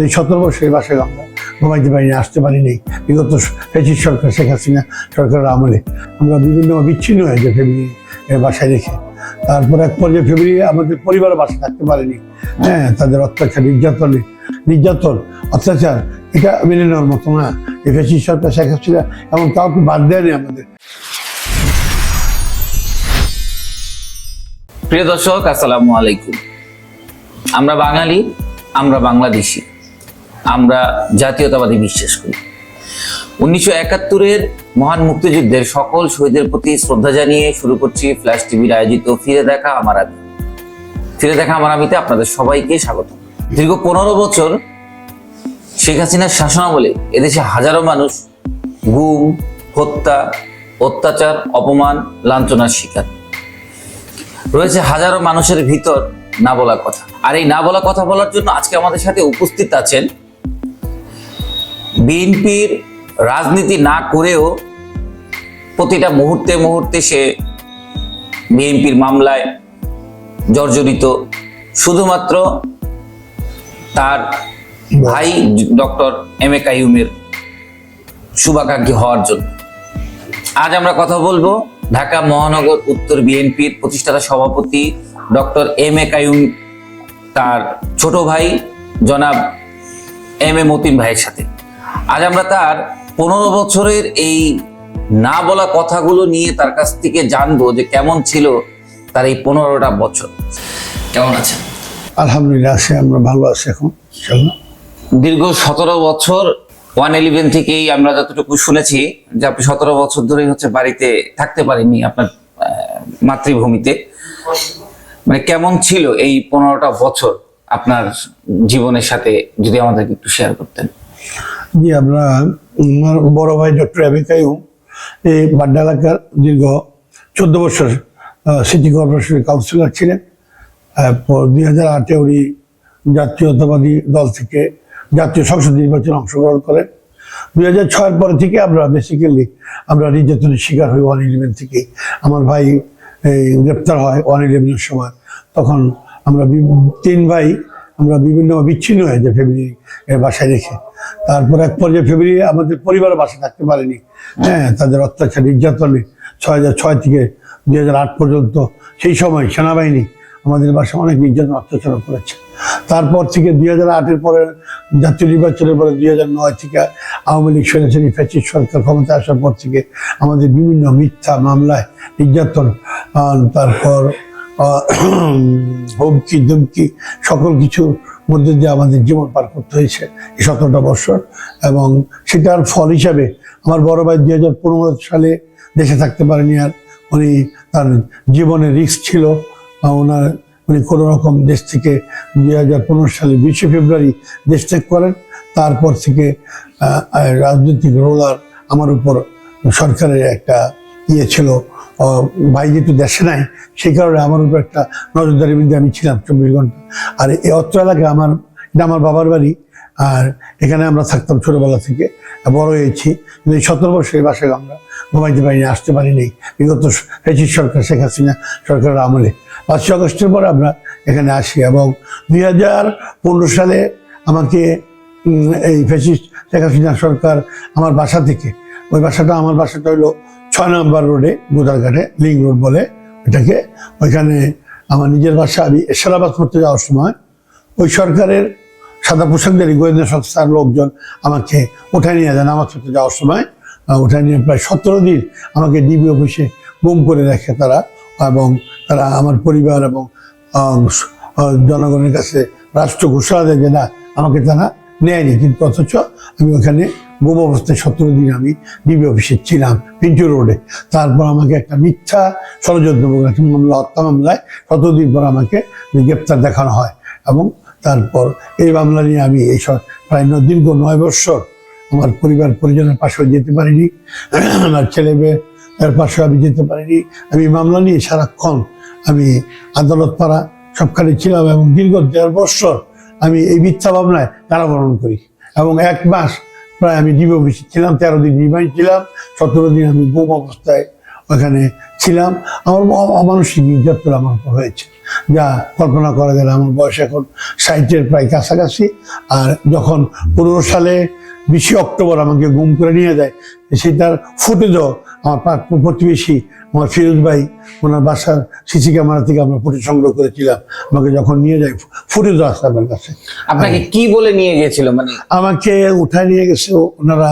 এই সতেরো বছর এই বাসায় আমরা ঘুমাইতে পারিনি, আসতে পারিনি। বিগত ফেসির সরকার, শেখ হাসিনা সরকারের আমলে আমরা বিভিন্ন বিচ্ছিন্ন হয়ে যে ফ্যামিলি বাসায় রেখে, তারপর এক পর্যায়ে ফ্যামিলি আমাদের পরিবারের বাসায় থাকতে পারেনি। হ্যাঁ তাদের অত্যাচার, নির্যাতনে, নির্যাতন, অত্যাচার, এটা মেনে নেওয়ার মতো না। এই ফেসির সরকার, শেখ হাসিনা এমন কাউকে বাদ দেয়নি আমাদের। প্রিয় দর্শক, আসসালামু আলাইকুম। আমরা বাঙালি, আমরা বাংলাদেশি। আমরা জাতীয়তাবাদী বিশ্বাস করি। উনিশশো একাত্তরের মহান মুক্তিযুদ্ধের সকল শহীদের প্রতি শ্রদ্ধা জানিয়ে শুরু করছি ফ্ল্যাশ টিভির আয়োজিত ফিরে দেখা আমার আমি ফিরে দেখা আমার আমিতে আপনাদের সবাইকে স্বাগত। দীর্ঘ পনেরো বছর শেখ হাসিনার শাসনামলে এদেশে হাজারো মানুষ গুম, হত্যা, অত্যাচার, অপমান, লাঞ্ছনার শিকার। রয়েছে হাজারো মানুষের ভিতর না বলা কথা। আর এই না বলা কথা বলার জন্য আজকে আমাদের সাথে উপস্থিত আছেন বিএনপির রাজনীতি না করেও প্রতিটা মুহূর্তে মুহূর্তে সে বিএনপির মামলায় জর্জরিত। শুধুমাত্র তার ভাই ডক্টর এম এ কাইউমের শুভাকাঙ্ক্ষী হওয়ার জন্য। আজ আমরা কথা বলব ঢাকা মহানগর উত্তর বিএনপির প্রতিষ্ঠাতা সভাপতি ডক্টর এম এ কায়ুম তার ছোট ভাই জনাব এম এ মতিন ভাইয়ের সাথে। আজ আমরা তার পনেরো বছরের এই না বলা কথাগুলো নিয়ে তার কাছ থেকে জানব যে কেমন ছিল তার এই পনেরোটা বছর। কেমন আছেন আলহামদুলিল্লাহ আছি আমরা ভালো আছি এখন দীর্ঘ সতেরো বছর ওয়ান ইলেভেন থেকেই আমরা যতটুকু শুনেছি যে আপনি সতেরো বছর ধরেই হচ্ছে বাড়িতে থাকতে পারেননি আপনার মাতৃভূমিতে। মানে কেমন ছিল এই পনেরোটা বছর আপনার জীবনের সাথে যদি আমাদেরকে একটু শেয়ার করতেন? জি, আমরা আমার বড় ভাই ডক্টর কাইম এই বাড্ডা এলাকার দীর্ঘ চোদ্দ বছর সিটি কর্পোরেশনের কাউন্সিলর ছিলেন। এরপর দুই হাজার আটে উনি জাতীয়তাবাদী দল থেকে জাতীয় সংসদ নির্বাচনে অংশগ্রহণ করেন। দুই হাজার ছয়ের পরে থেকে আমরা বেসিক্যালি আমরা নির্যাতনের শিকার হই ওয়ান ইলেভেন থেকে। আমার ভাই গ্রেপ্তার হয় ওয়ান ইলেভেনের সময়। তখন আমরা তিন ভাই আমরা বিভিন্ন বিচ্ছিন্ন হয়ে যায় ফ্যামিলি বাসায় রেখে। তারপর এক পর্যায়ে ফ্যামিলি আমাদের পরিবারের বাসায় থাকতে পারেনি। হ্যাঁ তাদের অত্যাচার, নির্যাতনে ছয় হাজার ছয় থেকে দুই হাজার আট পর্যন্ত সেই সময় সেনাবাহিনী আমাদের বাসায় অনেক নির্যাতন, অত্যাচার করেছে। তারপর থেকে দুই হাজার আটের পরে, জাতীয় নির্বাচনের পরে দুই হাজার নয় থেকে আওয়ামী লীগ সৈন্যশ্রী ফ্যাসিস্ট সরকার ক্ষমতা আসার পর থেকে আমাদের বিভিন্ন মিথ্যা মামলায় নির্যাতন তারপর হুমকি দুমকি সকল কিছুর মধ্যে দিয়ে আমাদের জীবন পার করতে হয়েছে এই সতেরোটা বছর। এবং সেটার ফল হিসাবে আমার বড় ভাই দুই হাজার পনেরো সালে দেশে থাকতে পারেনি আর উনি তার জীবনে রিস্ক ছিল। ওনার উনি কোনো রকম দেশ থেকে দুই হাজার পনেরো সালে বিশে ফেব্রুয়ারি দেশ ত্যাগ করেন। তারপর থেকে রাজনৈতিক রোলার আমার উপর সরকারের একটা ইয়ে ছিল। ভাই যেহেতু দেশে নাই, সেই কারণে আমার উপর একটা নজরদারি বিন্দু আমি ছিলাম চব্বিশ ঘণ্টা। আর এই অত্র এলাকায় আমার, এটা আমার বাবার বাড়ি, আর এখানে আমরা থাকতাম ছোটোবেলা থেকে, বড় হয়েছি। কিন্তু সতেরো বছর এই বাসায় আমরা ঘুমাইতে পারিনি, আসতে পারিনি। বিগত ফেসির সরকার, শেখ হাসিনা সরকারের আমলে। পাঁচই আগস্টের পর আমরা এখানে আসি এবং দুই হাজার পনেরো সালে আমাকে এই ফেসিস্ট শেখ হাসিনা সরকার আমার বাসা থেকে, ওই বাসাটা, আমার বাসাটা হলো ছয় নম্বর রোডে গোদারঘাটে লিং রোড বলে এটাকে। ওইখানে আমার নিজের বাসা, আমি এসালাবাদ করতে যাওয়ার সময় ওই সরকারের সাদা পোশাকধারী গোয়েন্দা সংস্থার লোকজন আমাকে উঠায় নিয়ে যান আমার সাথে যাওয়ার সময়। উঠায় নিয়ে প্রায় সতেরো দিন আমাকে ডিবি অফিসে গুম করে রাখে তারা এবং তারা আমার পরিবার এবং জনগণের কাছে রাষ্ট্র ঘোষণা দেয় যে না, আমাকে তারা নেয়নি। কিন্তু অথচ আমি ওখানে গুম অবস্থায় সতেরো দিন আমি ডিবি অফিসে ছিলাম পিন্টু রোডে তারপর আমাকে একটা মিথ্যা ষড়যন্ত্রমূলক একটা মামলা, হত্যা মামলায় সতেরো দিন পর আমাকে গ্রেপ্তার দেখানো হয় এবং তারপর এই মামলা নিয়ে আমি এই প্রায় দীর্ঘ নয় বৎসর আমার পরিবার পরিজনের পাশেও যেতে পারিনি, আমার ছেলে মেয়ের পাশে আমি যেতে পারিনি। আমি মামলা নিয়ে সারাক্ষণ আমি আদালত পাড়া সবখানে ছিলাম এবং দীর্ঘ দেড় বৎসর আমি এই মিথ্যা মামলায় কারাবরণ করি এবং এক মাস প্রায় আমি ডিবি অফিসে ছিলাম, তেরো দিন রিমাইন্ড ছিলাম, সতেরো দিন আমি গুম অবস্থায় ওখানে ছিলাম। আমার অমানসিক নির্যাতন আমার উপর হয়েছে। যা কল্পনা করা গেলে আমার বয়স এখন সাইটের প্রায় কাছাকাছি। আর যখন পনেরো সালে বিশে অক্টোবর আমাকে গুম করে নিয়ে যায় সেটার ফুটেজও আমার প্রতিবেশী আমার ফিরোজ ভাই ওনার বাসার সিসি ক্যামেরা থেকে আমরা ফুটেজ সংগ্রহ করেছিলাম। আমাকে যখন নিয়ে যায় ফুটেজ আছে আমার কাছে। আপনাকে কি বলে নিয়ে গিয়েছিল মানে আমাকে উঠায় নিয়ে গেছে ওনারা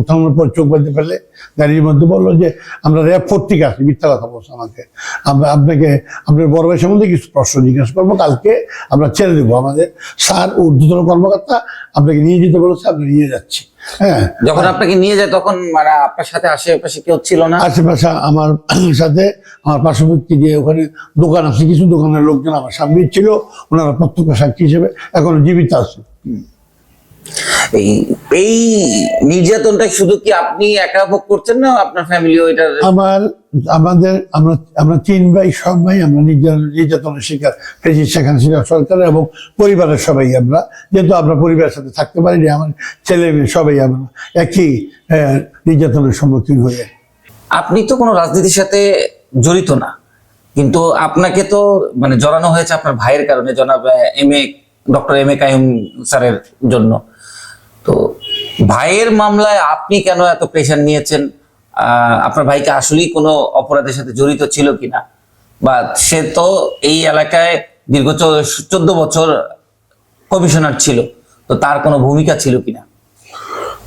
উঠানোর পর চোখ বাঁধতে ফেলে গাড়ির মধ্যে বলল যে আমরা র্যাব ফোর থেকে আসি মিথ্যা কথা বলছে আমাকে। আমরা আপনাকে আপনার বড় ভাই সম্বন্ধে কিছু প্রশ্ন জিজ্ঞাসা করব কালকে আমরা ছেড়ে দেবো আমাদের। স্যার ঊর্ধ্বতন কর্মকর্তা আপনাকে নিয়ে যেতে বলেছে আপনি নিয়ে যাচ্ছি। হ্যাঁ। যখন আপনাকে নিয়ে যায় তখন মানে আপনার সাথে আশেপাশে কেউ ছিল না? আশেপাশে আমার সাথে আমার পার্শ্ববর্তী যে ওখানে দোকান আছে কিছু দোকানের লোকজন আমার সামনে ছিল ওনারা প্রত্যক্ষ সাক্ষী হিসেবে এখনও জীবিত আছে। এই এই নির্যাতনটা শুধু কি আপনি একা ভোগ করছেন না আপনার ফ্যামিলিও এটা? আমার আমাদের আমরা আমরা তিন ভাই সব ভাই আমরা নির্যাতনের শিকার হয়েছি হাসিনা সরকার এবং পরিবারের সবাই আমরা। যেহেতু আমরা পরিবারের সাথে থাকতে পারিনি আমার ছেলে মেয়ে সবাই আমরা একই নির্যাতনের সম্মুখীন হয়ে। আপনি তো কোনো রাজনীতির সাথে জড়িত না কিন্তু আপনাকে তো মানে জড়ানো হয়েছে আপনার ভাইয়ের কারণে জনাব M A doctor M A Kaim স্যারের জন্য। তো ভাইয়ের মামলায় আপনি কেন এত প্রেশার নিয়েছেন? আপনার ভাইকে আসলেই কোনো অপরাধের সাথে জড়িত ছিল কিনা? বা সে তো এই এলাকায় দীর্ঘ চোদ্দ বছর কমিশনার ছিল, তো তার কোনো ভূমিকা ছিল কিনা?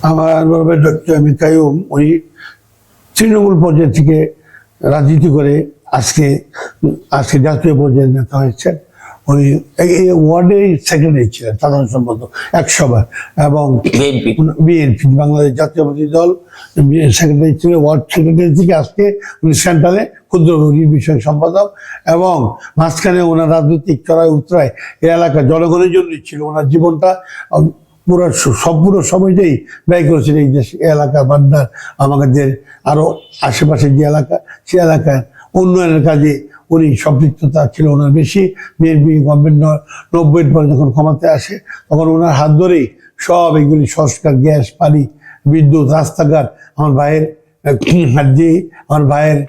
আমার ভাই ডক্টর আমি কায়ুম উনি তৃণমূল পর্যায় থেকে রাজনীতি করে আজকে আজকে জাতীয় পর্যায়ে নেতা হয়েছেন। উনি এই ওয়ার্ডের সেক্রেটারি ছিলেন সাধারণ সম্পাদক একশোবার এবং বিএনপি। বাংলাদেশ জাতীয়বাদী দল সেক্রেটারি ছিলেন ওয়ার্ড সেক্রেটারি থেকে আজকে উনি সেন্ট্রালে ক্ষুদ্র রোগীর বিষয়ক সম্পাদক এবং মাঝখানে ওনার রাজনৈতিক চড়াই উত্তরায় এই এলাকা জনগণের জন্যই ছিল ওনার জীবনটা পুরো সম্পূর্ণ সময়টাই ব্যয় করেছেন এই দেশ এলাকা বান্দার আমাদের আরও আশেপাশে যে এলাকা সে এলাকার উন্নয়নের কাজে উনি সম্পৃক্ততা ছিল ওনার বেশি। বিএনপি গভর্নমেন্ট নব্বইয়ের পরে যখন ক্ষমতায় আসে, তখন ওনার হাত ধরেই সব এগুলি সংস্কার, গ্যাস, পানি, বিদ্যুৎ, রাস্তাঘাট আমার ভাইয়ের হাত দিয়ে আমার ভাইয়ের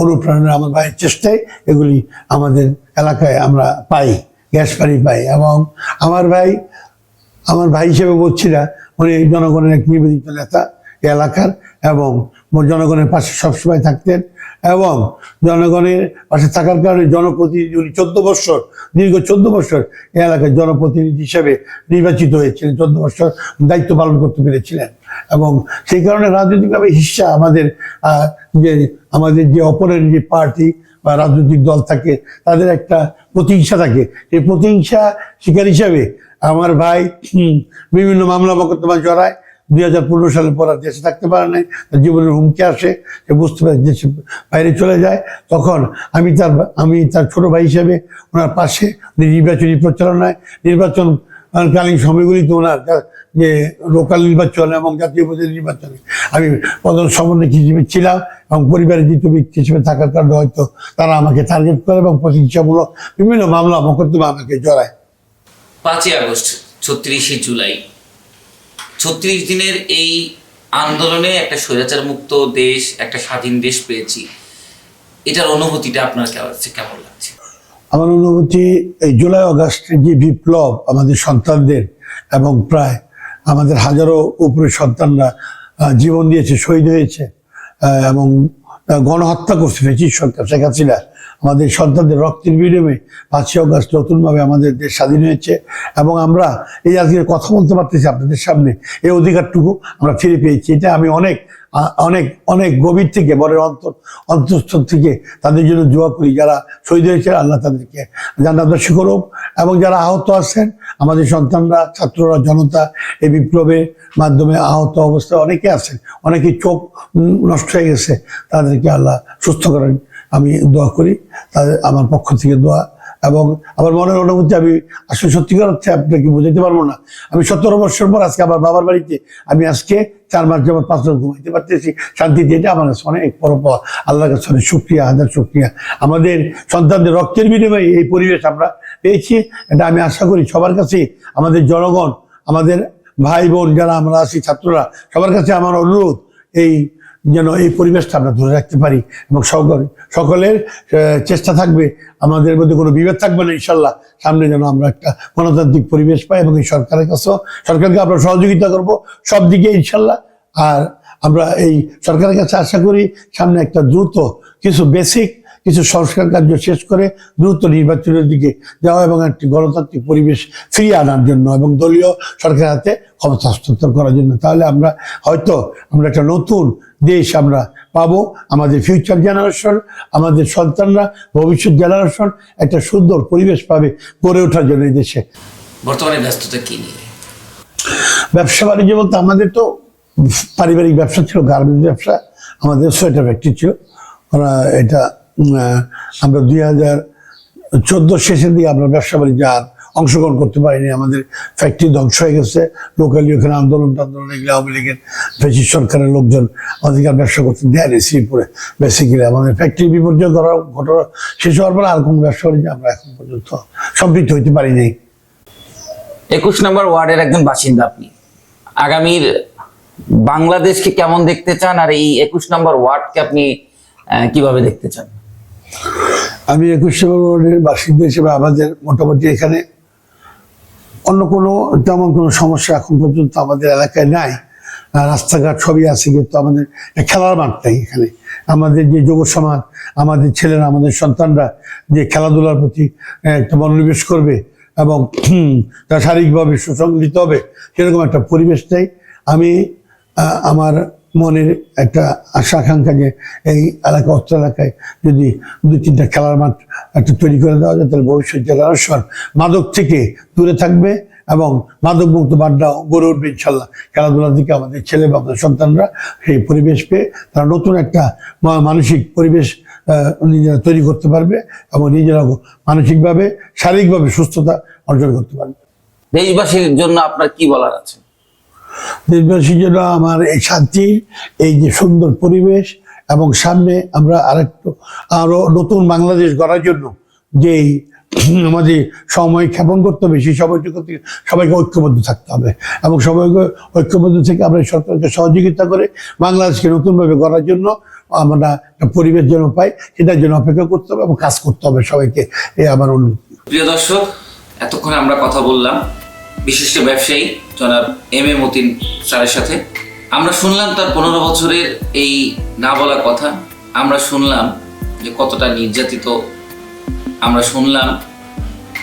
অনুপ্রেরণা, আমার ভাইয়ের চেষ্টায় এগুলি আমাদের এলাকায় আমরা পাই, গ্যাস, পানি পাই। এবং আমার ভাই আমার ভাই হিসেবে বলছি না, উনি জনগণের এক নিবেদিত নেতা। এলাকার এবং জনগণের পাশে সবসময় থাকতেন এবং জনগণের পাশে থাকার কারণে জনপ্রতিনিধি উনি চোদ্দ বছর দীর্ঘ চোদ্দ বছর এই এলাকার জনপ্রতিনিধি হিসেবে নির্বাচিত হয়েছিলেন, চোদ্দ বছর দায়িত্ব পালন করতে পেরেছিলেন। এবং সেই কারণে রাজনৈতিকভাবে হিস্সা আমাদের যে আমাদের যে অপরের যে পার্টি বা রাজনৈতিক দল থাকে, তাদের একটা প্রতিহিংসা থাকে। সেই প্রতিহিংসা শিকার হিসাবে আমার ভাই বিভিন্ন মামলা মোকদ্দমা জড়ায়। দুই হাজার পনেরো সালের পর আর দেশে থাকতে পারে নাই, তার জীবনের হুমকি আসে, সে বুঝতে পারে দেশে বাইরে চলে যায়। তখন আমি তার আমি তার ছোট ভাই হিসেবে ওনার পাশে নির্বাচনী প্রচারণায়, নির্বাচন কালীন সময়গুলিতে ওনার যে লোকাল নির্বাচন এবং জাতীয় পর্যায়ের নির্বাচনে, আমি প্রধান সমন্বয়ক হিসেবে ছিলাম এবং পরিবারের দ্বিতীয় ব্যক্তি হিসেবে থাকার কারণে হয়তো তারা আমাকে টার্গেট করে এবং প্রতিষ্ঠামূলক বিভিন্ন মামলা, মোকদ্দমা আমাকে জড়ায়। পাঁচই আগস্ট, ছত্রিশে জুলাই। ছত্রিশ দিনের এই আন্দোলনে একটা স্বৈরাচার মুক্ত দেশ, একটা স্বাধীন দেশ পেয়েছি। এটার অনুভূতিটা আপনার কেমন লাগছে? আমার অনুভূতি, এই জুলাই আগস্টের যে বিপ্লব আমাদের সন্তানদের এবং প্রায় আমাদের হাজারো উপরে সন্তানরা জীবন দিয়েছে, শহীদ হয়েছে এবং গণহত্যা করছে ফেচির সরকার, শেখ হাসিনা। আমাদের সন্তানদের রক্তের বিনিময়ে পাঁচই অগস্ট নতুনভাবে আমাদের দেশ স্বাধীন হয়েছে এবং আমরা এই আজকে কথা বলতে পারতেছি আপনাদের সামনে। এই অধিকারটুকু আমরা ফিরে পেয়েছি। এটা আমি অনেক অনেক অনেক গভীর থেকে বরের অন্তর, অন্তঃস্থল থেকে তাদের জন্য দোয়া করি। যারা শহীদ হয়েছে আল্লাহ তাদেরকে জান্নাতবাসী করুক এবং যারা আহত আছেন, আমাদের সন্তানরা, ছাত্ররা, জনতা, এই বিপ্লবের মাধ্যমে আহত অবস্থায় অনেকে আছেন অনেকে চোখ নষ্ট হয়ে গেছে। তাদেরকে আল্লাহ সুস্থ করেন। আমি দোয়া করি, তাদের আমার পক্ষ থেকে দোয়া এবং আমার মনের অনুভূতি আমি আসলে সত্যিকার অর্থে আপনাকে বোঝাতে পারব না। আমি সতেরো বছর পর আজকে আমার বাবার বাড়িতে আমি আজকে চার মাস যাবার পাঁচ মাস ঘুমাইতে পারতেছি। শান্তিতে এটা আমার কাছে অনেক পাওয়া। আল্লাহর কাছে অনেক শুক্রিয়া, হাজার শুক্রিয়া। আমাদের সন্তানদের রক্তের বিনিময়ে এই পরিবেশ আমরা পেয়েছি। এটা আমি আশা করি সবার কাছে আমাদের জনগণ, আমাদের ভাই বোন যারা আমরা আছি ছাত্ররা, সবার কাছে আমার অনুরোধ, এই যেন এই পরিবেশটা আমরা ধরে রাখতে পারি এবং সকল সকলের চেষ্টা থাকবে, আমাদের মধ্যে কোনো বিভেদ থাকবে না, ইনশাল্লাহ। সামনে যেন আমরা একটা গণতান্ত্রিক পরিবেশ পাই এবং এই সরকারের কাছেও, সরকারকে আমরা সহযোগিতা করব সব দিকে, ইনশাল্লাহ। আর আমরা এই সরকারের কাছে আশা করি সামনে একটা দ্রুত কিছু বেসিক কিছু সংস্কার কার্য শেষ করে দ্রুত নির্বাচনের দিকে যাওয়া এবং একটি গণতান্ত্রিক পরিবেশ ফিরিয়ে আনার জন্য এবং দলীয় সরকার হাতে ক্ষমতা হস্তান্তর করার জন্য। তাহলে আমরা হয়তো আমরা একটা নতুন দেশ আমরা পাবো। আমাদের ফিউচার জেনারেশন আমাদের সন্তানরা ভবিষ্যৎ জেনারেশন একটা সুন্দর পরিবেশ পাবে গড়ে ওঠার জন্য এই দেশে। বর্তমানে ব্যস্ততা কি নিয়ে? ব্যবসা বাণিজ্য বলতে আমাদের তো পারিবারিক ব্যবসা ছিল গার্মেন্টস ব্যবসা আমাদের সোয়েটার ফ্যাক্টরি ছিল। ওরা এটা আমরা দুই হাজার চোদ্দ শেষের দিকে আমরা ব্যবসা বাণিজ্য আর অংশগ্রহণ করতে পারিনি। আমাদের ফ্যাক্টরি ধ্বংস হয়ে গেছে। লোকালি ওখানে আন্দোলন টান্দোলন এগুলো আওয়ামী লীগের ব্রিটিশ সরকারের লোকজন আমাদেরকে ব্যবসা করতে দেয় না শ্রীপুরে বেসিক্যালি আমাদের ফ্যাক্টরি বিপর্যয় করার ঘটনা শেষ হওয়ার পর আর কোনো ব্যবসা বাণিজ্য আমরা এখন পর্যন্ত সম্পৃক্ত হইতে পারি নাই। একুশ নম্বর ওয়ার্ডের একজন বাসিন্দা আপনি। আগামীর বাংলাদেশকে কেমন দেখতে চান? আর এই একুশ নম্বর ওয়ার্ডকে আপনি কীভাবে দেখতে চান? আমি একুশে ফেব্রুয়ারির বাসিন্দা হিসেবে আমাদের মোটামুটি এখানে অন্য কোনো, তেমন কোনো সমস্যা এখন পর্যন্ত আমাদের এলাকায় নাই। রাস্তাঘাট সবই আছে, কিন্তু আমাদের খেলার মাঠ নেই এখানে। আমাদের যে যুব সমাজ, আমাদের ছেলেরা, আমাদের সন্তানরা যে খেলাধুলার প্রতি একটা মনোনিবেশ করবে এবং তারা শারীরিকভাবে সুসংগঠিত হবে, সেরকম একটা পরিবেশ নেই। আমি আমার মনের একটা আশা আকাঙ্ক্ষা যে এই এলাকা অস্ত্র এলাকায় যদি দুই তিনটা খেলার মাঠ একটা তৈরি করে দেওয়া যায়, তাহলে ভবিষ্যৎ জেনারেশন মাদক থেকে দূরে থাকবে এবং মাদক মুক্ত বাড্ডা গড়ে উঠবে ইনশাল্লাহ খেলাধুলার দিকে আমাদের ছেলে বা আমাদের সন্তানরা সেই পরিবেশ পেয়ে তারা নতুন একটা মানসিক পরিবেশ নিজেরা তৈরি করতে পারবে এবং নিজেরা মানসিকভাবে, শারীরিকভাবে সুস্থতা অর্জন করতে পারবে। দেশবাসীর জন্য আপনার কি বলার আছে? দেশবাসীর জন্য আমার এই শান্তি, এই যে সুন্দর পরিবেশ এবং সামনে আমরা আরেকটু আরও নতুন বাংলাদেশ গড়ার জন্য যেই আমাদের সময় ক্ষেপণ করতে হবে, সেই সময়টুকু সবাইকে ঐক্যবদ্ধ থাকতে হবে এবং সবাইকে ঐক্যবদ্ধ থেকে আমরা সরকারকে সহযোগিতা করে বাংলাদেশকে নতুনভাবে গড়ার জন্য আমরা পরিবেশ যেন পাই, সেটার জন্য অপেক্ষা করতে হবে এবং কাজ করতে হবে সবাইকে এই আমার অনুরোধ। প্রিয় দর্শক, এতক্ষণ আমরা কথা বললাম, বিশিষ্ট ব্যবসায়ী জনাব এম এ মতিন স্যারের সাথে। আমরা শুনলাম তার পনেরো বছরের এই না বলা কথা। আমরা শুনলাম যে কতটা নির্যাতিত। আমরা শুনলাম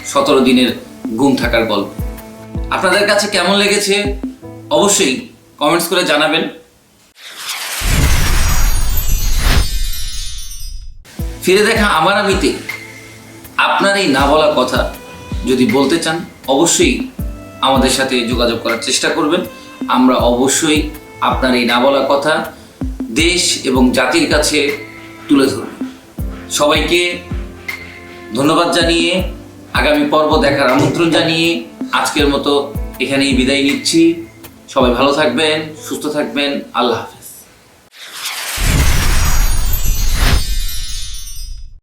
সতেরো দিনের গুম থাকার গল্প। আপনাদের কাছে কেমন লেগেছে? অবশ্যই কমেন্টস করে জানাবেন। ফিরে দেখা আমার আমিতে। আপনার এই না বলা কথা যদি বলতে চান, অবশ্যই আমাদের সাথে যোগাযোগ করার চেষ্টা করবেন। আমরা অবশ্যই আপনার এই না বলা কথা দেশ এবং জাতির কাছে তুলে ধরব। সবাইকে ধন্যবাদ জানিয়ে আগামী পর্ব দেখার আমন্ত্রণ জানিয়ে আজকের মতো এখানেই বিদায় নিচ্ছি। সবাই ভালো থাকবেন, সুস্থ থাকবেন। আল্লাহ হাফেজ।